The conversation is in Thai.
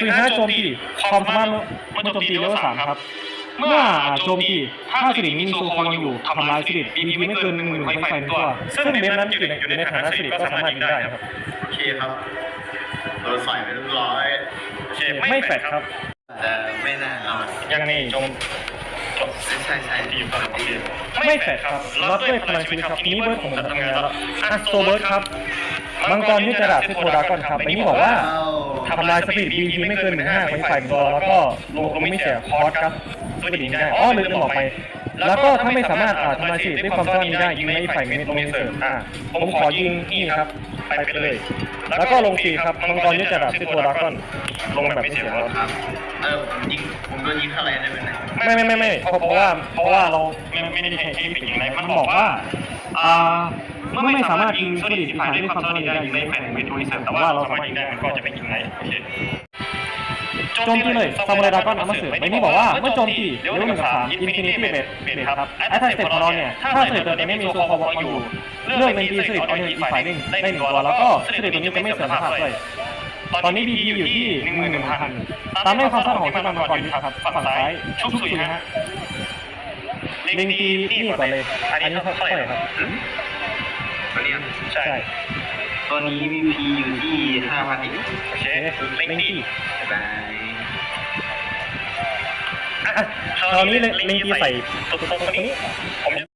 ซึ่งถ้าโจมตีความสามารถเมื่อโจมตีเลเวลสามครับ เมื่อโจมตีถ้าสิรินี้มีโซโควางอยู่ทำลายสิริบีพีไม่เกินหนึ่งหมื่นไฟไฟหนึ่งตัว ซึ่งเบสนั้นอยู่ในอยู่ในฐานะสิริก็สามารถยิงได้ครับโอเคครับเราใส่ไปเรียบร้อยโอเคไม่แฟดครับแต่ไม่น่าเอายังไงจงใช่ใช่ใช่ดีกว่าโอเคไม่แฟดครับรับด้วยพลังชีวิตครับทีนี้เบิร์ดของผมทำงานแล้วอะโซเบิร์ดครับ มังกรยุทธดาบเทพโพดากอนครับในนี้บอกว่าทำลายสปีดบีทีไม่เกินหนึ่งห้าไฟไฟหนึ่งตัวแล้วก็ลงลงไม่เสียคอร์สครับด้วยดีได้อ๋อลืมบอกไป แล้วก็ถ้าไม่สามารถอ่าทำลายสปีดด้วยความสามารถนี้ได้ยิงไม่ฝ่ายไม่ลงไม่เสริมอ่าผมขอยิงนี่ครับไปไปเลย แล้วก็ลงสีครับมังกรยุทธดาบที่ตัวดากอนลงแบบไม่เสียครับครับเออผมยิงผมโดนยิงเท่าไหร่ได้ไหมเนี่ยไม่ไม่ไม่ไม่เพราะเพราะว่าเพราะว่าเราไม่ไม่ได้ใช้เทคนิคอย่างไรมันบอกว่าอ่า เมื่อไม่สามารถยิงสปีดที่ฝ่ายด้วยความสามารถนี้ได้ยิงไม่ฝ่ายไม่ลงไม่เสริมแต่ว่าเราสามารถยิงได้มันก็จะไปยิงไหนโอเคโจมตีเลยซามูไรดราก้อนอามาสึใบนี้บอกว่าเมื่อโจมตีเลเวลหนึ่งกับสามอินฟินิตี้เบสเบสครับแอตแทกสเต็ปของเราเนี่ยถ้าสเต็ปตัวนี้มีโซคอวอลอยู่ เลือกเป็นตีสเต็ปเอาหนึ่งอีกฝ่ายหนึ่งได้หนึ่งตัวแล้วก็สเต็ปตัวนี้จะไม่เสริมสภาพด้วยตอนนี้บีพีอยู่ที่หนึ่งหมื่นหนึ่งพันตามด้วยความสามารถของที่มังกรยุทธครับฝั่งซ้ายชุบสุยนะฮะเล็งตีนี่ก่อนเลยอันนี้เท่าไหร่ครับ ตัวเนี้ยใช่ ตัวนี้ VP อยู่ที่ห้าพันอีกโอเคเล็งตีบ๊ายบายคราวนี้เล็งตีใส่ตรงตรงนี้ผม